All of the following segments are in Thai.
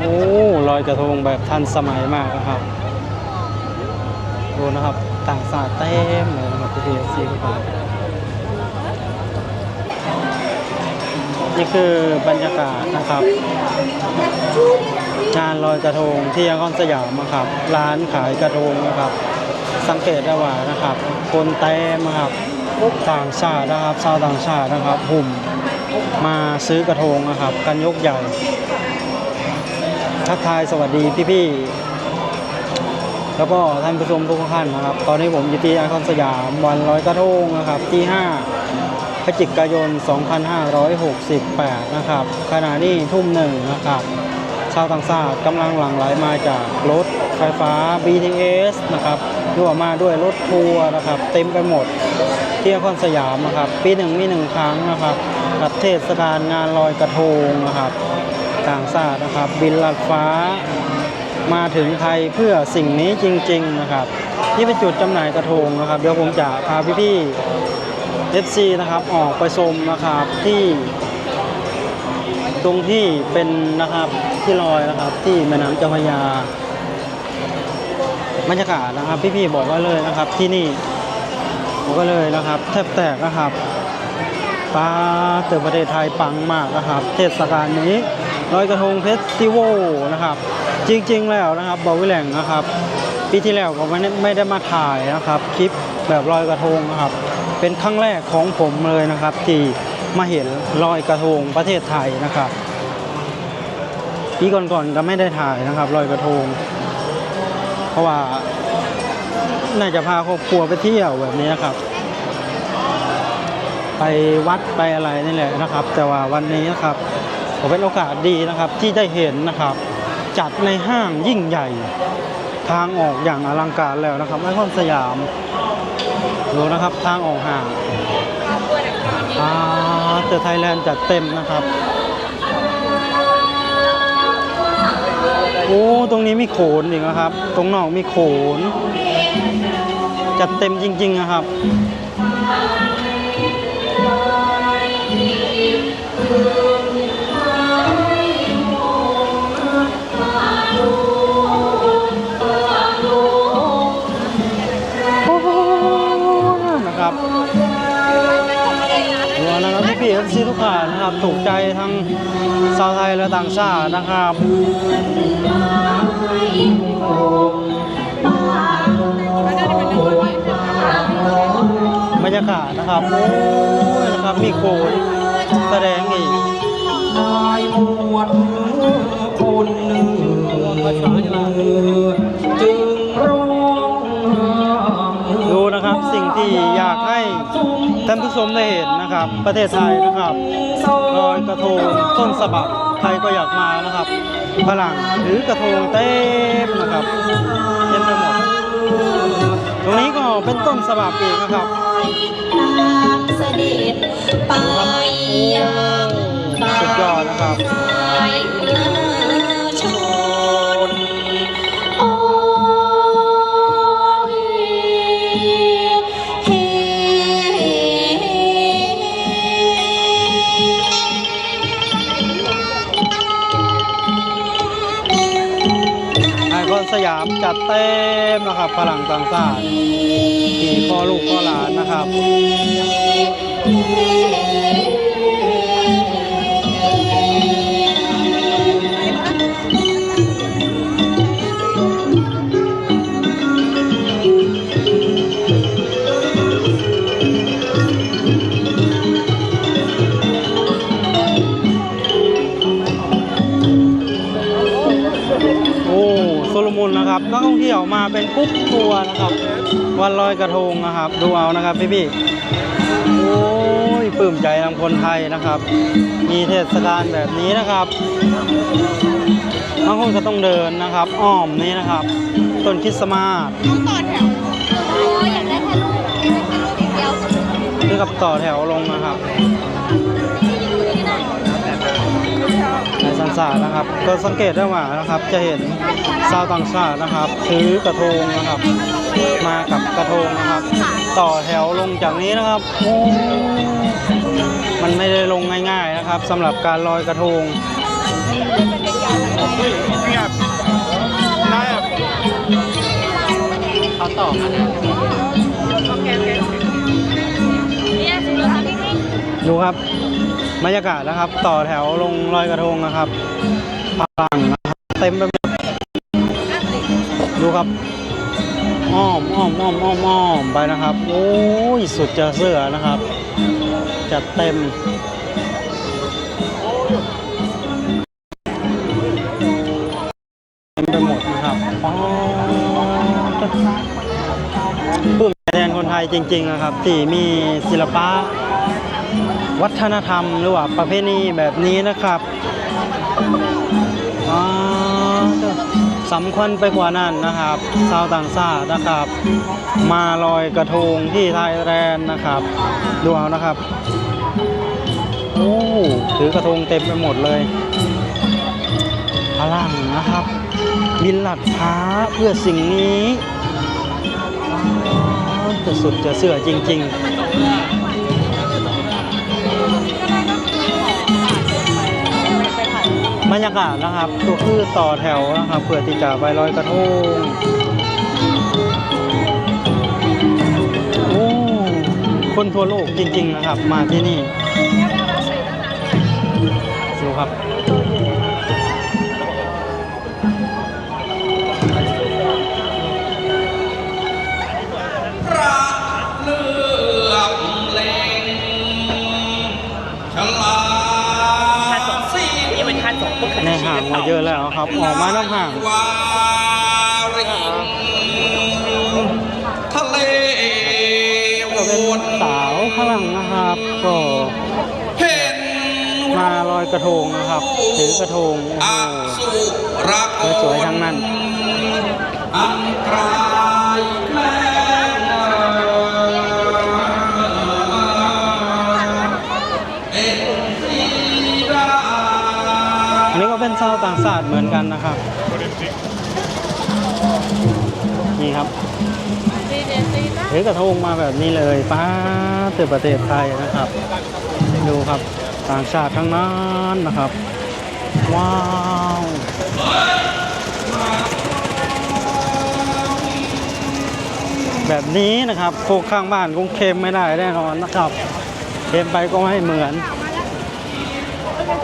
โอ้ลอยกระทงแบบทันสมัยมากนะครับ ดูนะครับ ต่างศาสตร์เต็มเลย นะครับพี่พีซีครับนี่คือบรรยากาศนะครับ งานลอยกระทงที่ยังคอนสยามนะครับ ร้านขายกระทงนะครับ สังเกตได้ว่านะครับ คนเต็มนะครับต่างชาตินะครับชาวต่างชาตินะครับหุ่มมาซื้อกระทงนะครับ กันยกใหญ่ ทักทายสวัสดีพี่ๆ แล้วก็ท่านผู้ชมทุกท่านนะครับ ตอนนี้ผมอยู่ที่ไอคอนสยามวันลอยกระทงนะครับที่ 5 พฤศจิกายน 2568 นะครับ ขณะนี้ทุ่มหนึ่งนะครับ ชาวต่างชาติกำลังหลั่งไหลมาจากรถไฟฟ้า BTS นะครับรวมมาด้วยรถทัวร์นะครับ เต็มไปหมดที่ไอคอนสยามนะครับ ปีหนึ่งมีหนึ่งครั้งนะครับกับเทศกาลงานลอยกระทงนะครับ ต่างชาตินะครับ บินลัดฟ้า มาถึงไทยเพื่อสิ่งนี้จริง ๆ นะครับ นี่เป็นจุดจำหน่ายกระทงนะครับ เดี๋ยวผมจะพาพี่ๆ FC นะครับออกไปชมนะครับที่ ตรงที่เป็นนะครับที่ลอยนะครับที่แม่น้ำเจ้าพระยาบรรยากาศนะครับ พี่ๆบอกไว้เลยนะครับที่นี่บอกไว้เลยนะครับ แทบแตกนะครับปลาเติมประเทศไทยปังมากนะครับ เทศกาลนี้ลอยกระทงเฟสติวัลนะครับ จริงๆแล้วนะครับบอวิแหลงนะครับปีที่แล้วก็ไม่ได้ไม่ได้มาถ่ายนะครับ คลิปแบบลอยกระทงนะครับ เป็นครั้งแรกของผมเลยนะครับ ที่มาเห็นลอยกระทงประเทศไทยนะครับปีก่อนๆก็ไม่ได้ถ่ายนะครับลอยกระทง เพราะว่าน่าจะพาครอบครัวไปเที่ยวแบบนี้นะครับ ไปวัดไปอะไรนี่แหละนะครับ แต่ว่าวันนี้นะครับผมเป็นโอกาสดีนะครับที่ได้เห็นนะครับ จัดในห้างยิ่งใหญ่ ทางออกอย่างอลังการแล้วนะครับไอคอนสยามดูนะครับทางออกห่างอาเจอไทยแลนด์จัดเต็มนะครับ โอ้ ตรงนี้มีโขนอีกนะครับ ตรงนอกมีโขน จัดเต็มจริง ๆ นะครับ นะครับ ถูกใจทั้งชาวไทยและต่างชาตินะครับบรรยากาศนะครับโอ้ยนะครับมีโขนแสดงอีกชายหมวดคนหนึ่งจึงร้องดูนะครับสิ่งที่ ท่านผู้ชมได้เห็นนะครับ ประเทศไทยนะครับลอยกระทงต้นสะบักใครก็อยากมานะครับฝรั่งหรือกระทงเต็มนะครับเต็มไปหมดตรงนี้ก็เป็นต้นสะบักอีกนะครับนางเสด็จไปยังสุดยอดนะครับ เที่ยวมาเป็นกรุ๊ปทัวร์นะครับ วันลอยกระทงนะครับ ดูเอานะครับพี่พี่ๆโอ้ยปลื้มใจทางคนไทยนะครับ มีเทศกาลแบบนี้นะครับบางคนก็ต้องเดินนะครับ อ้อมนี้นะครับต้นคริสต์มาสต้องต่อแถวโอ้ยอยากได้แค่ลูกอยากได้แค่ลูกอย่างเดียวกับต่อแถวลงนะครับ ในสันสาดนะครับ ก็สังเกตได้ว่านะครับ จะเห็นชาวต่างชาตินะครับถือกระทงนะครับ มากับกระทงนะครับ ต่อแถวลงจากนี้นะครับโอ้มันไม่ได้ลงง่ายๆนะครับสำหรับการลอยกระทงนี่ครับได้ครับเขาต่อกันดูครับ บรรยากาศนะครับ ต่อแถวลงลอยกระทงนะครับพลังนะครับเต็มไปหมดดูครับอ้อมอ้อมอ้อมอ้อมอ้อมไปนะครับ โอ้ยสุดจะเสือนะครับ จัดเต็มเต็มไปหมดนะครับอ๋อปลื้มแทนคนไทยจริง ๆ นะครับ ที่มีศิลปะ วัฒนธรรมหรือว่าประเพณีแบบนี้นะครับอ่าสำคัญไปกว่านั้นนะครับชาวต่างชาตินะครับ มาลอยกระทงที่ไทยแลนด์นะครับ ดูเอานะครับโอ้ถือกระทงเต็มไปหมดเลยพลังนะครับบินหลัดฟ้าเพื่อสิ่งนี้จะสุดจะเสื่อจริง ๆ บรรยากาศนะครับตัวคือต่อแถวนะครับเพื่อที่จะไปลอยกระทงโอ้คนทั่วโลกจริง ๆ นะครับ มาที่นี่ดูครับางมาเยอะแล้วครับ ออกมาน้ำห่างวาริงทะเลก็เป็นวนสาวข้างหลังนะครับ ก็เห็นมาลอยกระทงนะครับ ถือกระทงโอ้อาโหสุรกสวยๆทั้งนั้นอันตรา ชาวต่างชาติเหมือนกันนะครับ นี่ครับถือกระทงมาแบบนี้เลยป้าเตือประเทศไทยนะครับ ดูครับต่างชาติทั้งนั้นนะครับ ว้าวแบบนี้นะครับพวกข้างบ้านคงเค็มไม่ได้แน่นอนนะครับ เค็มไปก็ไม่เหมือน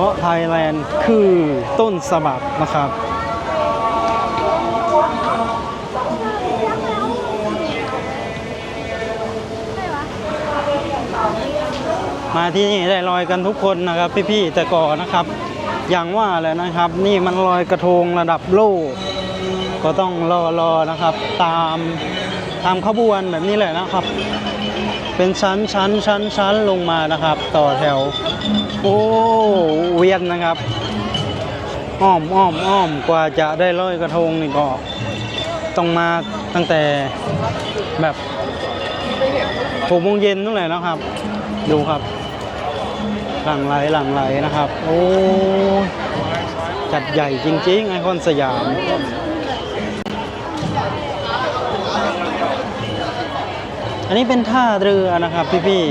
ราะไทยแลนด์คือต้นฉบับนะครับ มาที่นี่ได้ลอยกันทุกคนนะครับพี่ๆแต่ก่อนนะครับ อย่างว่าแหละนะครับ นี่มันลอยกระทงระดับโลก ก็ต้องรอรอนะครับ ตามตามขบวนแบบนี้เลยนะครับ เป็นชั้นชั้นชั้นชั้นลงมานะครับ ต่อแถว โอ้เวียนนะครับ อ้อมอ้อมอ้อมกว่าจะได้ลอยกระทงนี่ก็ต้องมาตั้งแต่แบบหกโมงเย็นนั่นแหละนะครับ ดูครับ หลังไหลหลังไหลนะครับ โอ้จัดใหญ่จริงๆไอคอนสยาม อันนี้เป็นท่าเรือนะครับพี่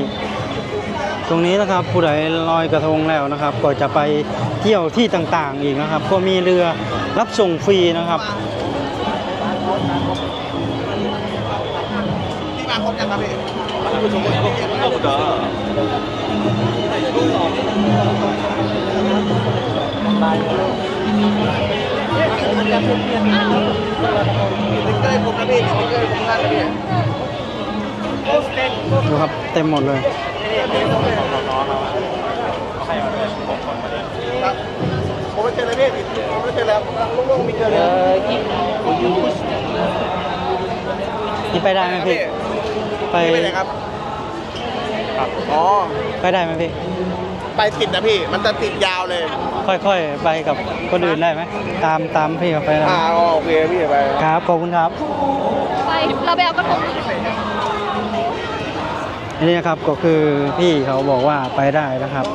ๆ ตรงนี้นะครับผู้ใดลอยกระทงแล้วนะครับ ก็จะไปเที่ยวที่ต่างๆอีกนะครับ ก็มีเรือรับส่งฟรีนะครับที่มาครบยังครับพี่ดูครับ เต็มหมดเลยผมไม่เจอเลยพี่ผมไม่เจอแล้วผมกำลังโล่งๆมีเจอเลยนี่ไปได้ไหมพี่ไปไปไหนครับ อ๋อ ไปได้ไหมพี่ ไปติดนะพี่ มันจะติดยาวเลย ค่อยๆ ไปกับคนอื่นได้ไหม ตามตามพี่เขาไปได้ไหมอ่าโอเคพี่ไป ครับ ขอบคุณครับ ไป เราไปเอากระทง อันนี้นะครับก็คือพี่เขาบอกว่าไปได้นะครับ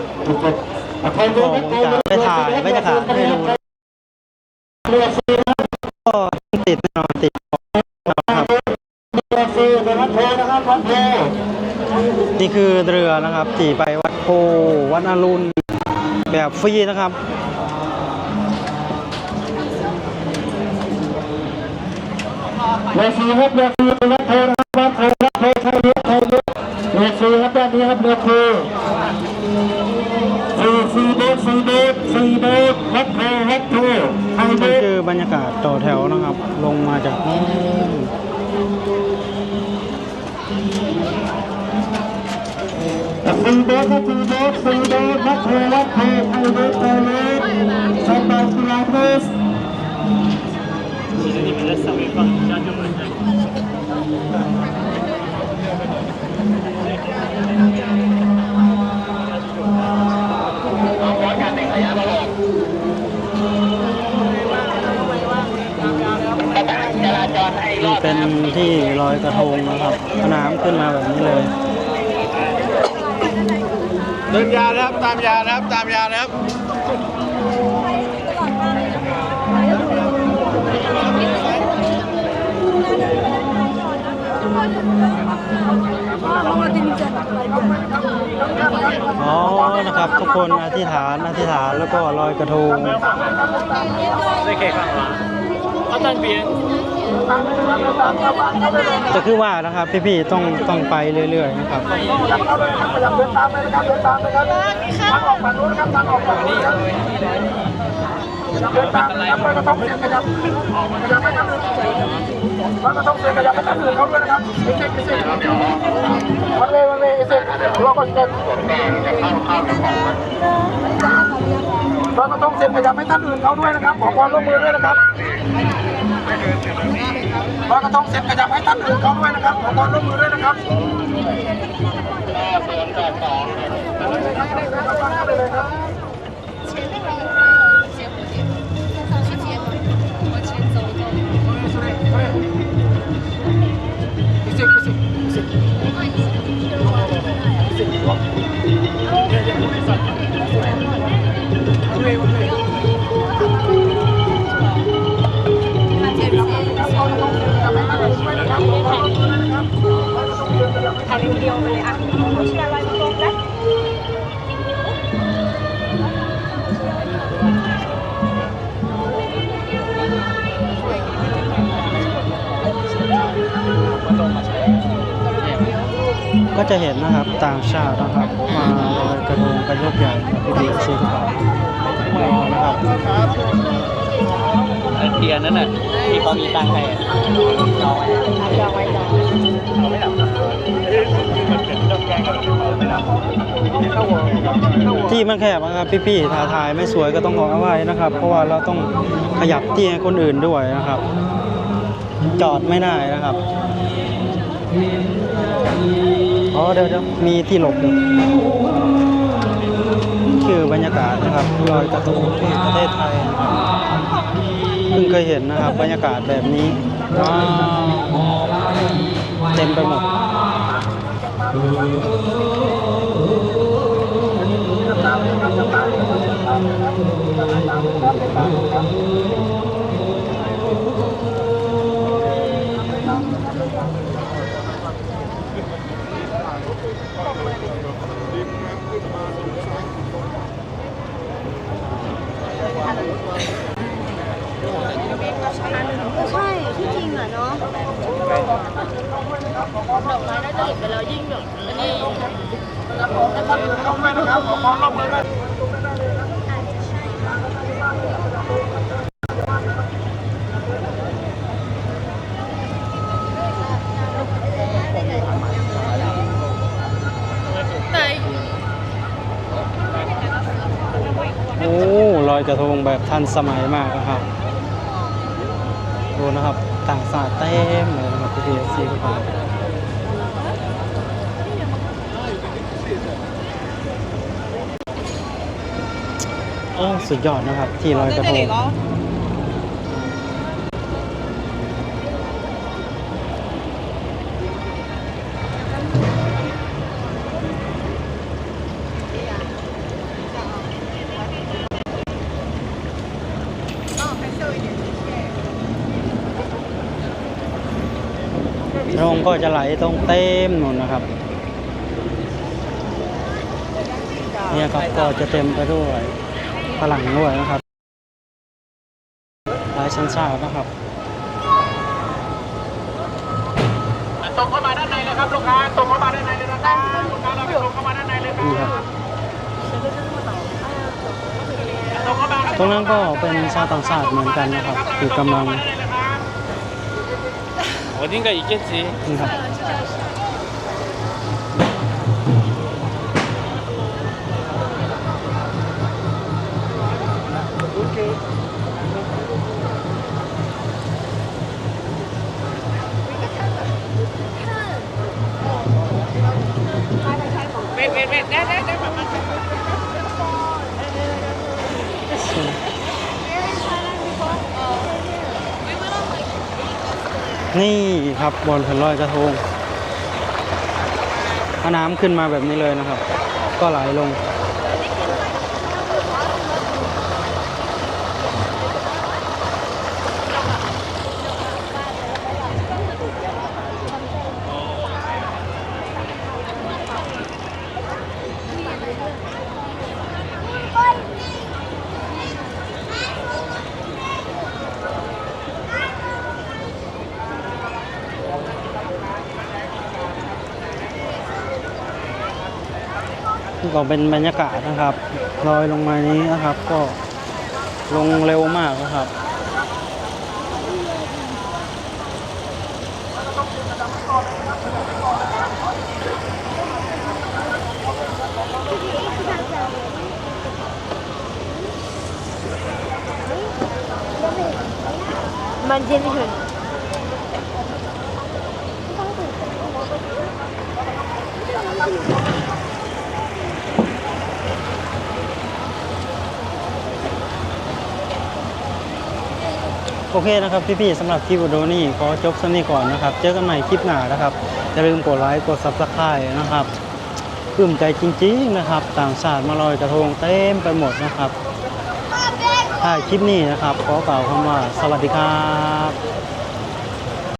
ก็ผมจะไปถ่ายบรรยากาศให้ดูนก็ติดแน่นอนติดครับนี่คือเรือนะครับที่ไปวัดโพวัดอรุณแบบฟรีนะครับเรือซีครับเรือซีเป็นรถโทนะครับรถโท ซีครับด้านนี้ครับเรือโทรซีซีโบ๊ทซีโบ๊ทซีโบ๊ทรถโทรรถโทรไทยนี่โบ๊ทคือบรรยากาศต่อแถวนะครับ ลงมาจากนู่นซีโบ๊ทครับซีโบ๊ทซีโบ๊ทรถโทรรถโทรไทยโบ๊ทไทยโบ๊ทสบายสบายเพส นี่เป็นที่ลอยกระทงนะครับน้ำขึ้นมาแบบนี้เลย เดินยาวนะครับ ตามยาวนะครับ ตามยาวนะครับ อ๋อ นะครับ ทุกคนอธิษฐานอธิษฐานแล้วก็ลอยกระทงแต่คือว่านะครับพี่ๆต้องต้องไปเรื่อยๆนะครับเดินตามเลยนะครับเดินตามเลยครับทางออกฝั่งนู้นนะครับทา งออกฝั่งนู้นนะครับเดินตามนะครับลอยกระทงเสียงขยับขยับไม่ทันอื่นลอยกระทงเสียงขยับไม่ทันอื่นเขาด้วยนะครับไอ้เซ็กไอ้เซ็กวันเววันเวไอ้เซ็กรอก่อนเซ็กลอยกระทงเสียงขยับไม่ทันอื่นเขาด้วยนะครับขอความร่วมมือด้วยนะครับลอยกระทงเสียงขยับให้ท่านอื่นเขาด้วยนะครับขอความร่วมมือด้วยนะครับ前 ถ่ายเป็นวิดีโอไปเลยอะ ก็จะเห็นนะครับต่างชาตินะครับมาลอยกระทงกันยกใหญ่ครับพี่ๆชิคครับนะครับเทียนนั่นน่ะที่เขามีตั้งให้เอาไว้ที่มันแคบนะครับพี่ๆถ่ายถ่ายไม่สวยก็ต้องขออภัยนะครับ เพราะว่าเราต้องขยับที่ให้คนอื่นด้วยนะครับ จอดไม่ได้นะครับ อ๋อเดี๋ยวเดี๋ยวมีที่หลบอยู่คือบรรยากาศนะครับลอยกระทงที่ประเทศไทยเพิ่งเคยเห็นนะครับ บรรยากาศแบบนี้ว้าวเต็มไปหมด ใช่ที่จริงอะเนาะดอกไม้น่าจะเห็นไปแล้วยิ่งแบบอันนี้แต่โอ้ลอยกระทงแบบทันสมัยมากนะครับ ดูนะครับ ต่างศาสตร์เต็มเลยนะครับพี่พีซีทุกคนโอ้สุดยอดนะครับ ที่ลอยกระทง ก็จะไหลตรงเต็มนู่นนะครับ เนี่ยครับก็จะเต็มไปด้วยฝรั่งด้วยนะครับหลายชั้นชาตินะครับตรงเข้ามาด้านในเลยครับลูกค้าตรงเข้ามาด้านในเลยนะครับลูกค้าเราไปตรงเข้ามาด้านในเลยครับนี่ครับตรงเข้ามาครับตรงนั้นก็เป็นชาวต่างชาติเหมือนกันนะครับคือกำลัง 어딘가 있겠지. Wait, wait, wait. That, that, that, that, that. นี่ครับบอลพันลอยกระทงน้ำขึ้นมาแบบนี้เลยนะครับ ก็ไหลลง ก็เป็นบรรยากาศนะครับลอยลงมานี้นะครับ ก็ลงเร็วมากนะครับมันเย็นเห็นต้องตื่น โอเคนะครับพี่ๆสำหรับคลิปวิดีโอนี้ขอจบสักนี้ก่อนนะครับ เจอกันใหม่คลิปหน้านะครับอย่าลืมกดไลค์กดซับสไครต์นะครับปลื้มใจจริงๆนะครับ ต่างชาติมาลอยกระทงเต็มไปหมดนะครับถ้าคลิปนี้นะครับ ขอกล่าวคำว่าสวัสดีครับ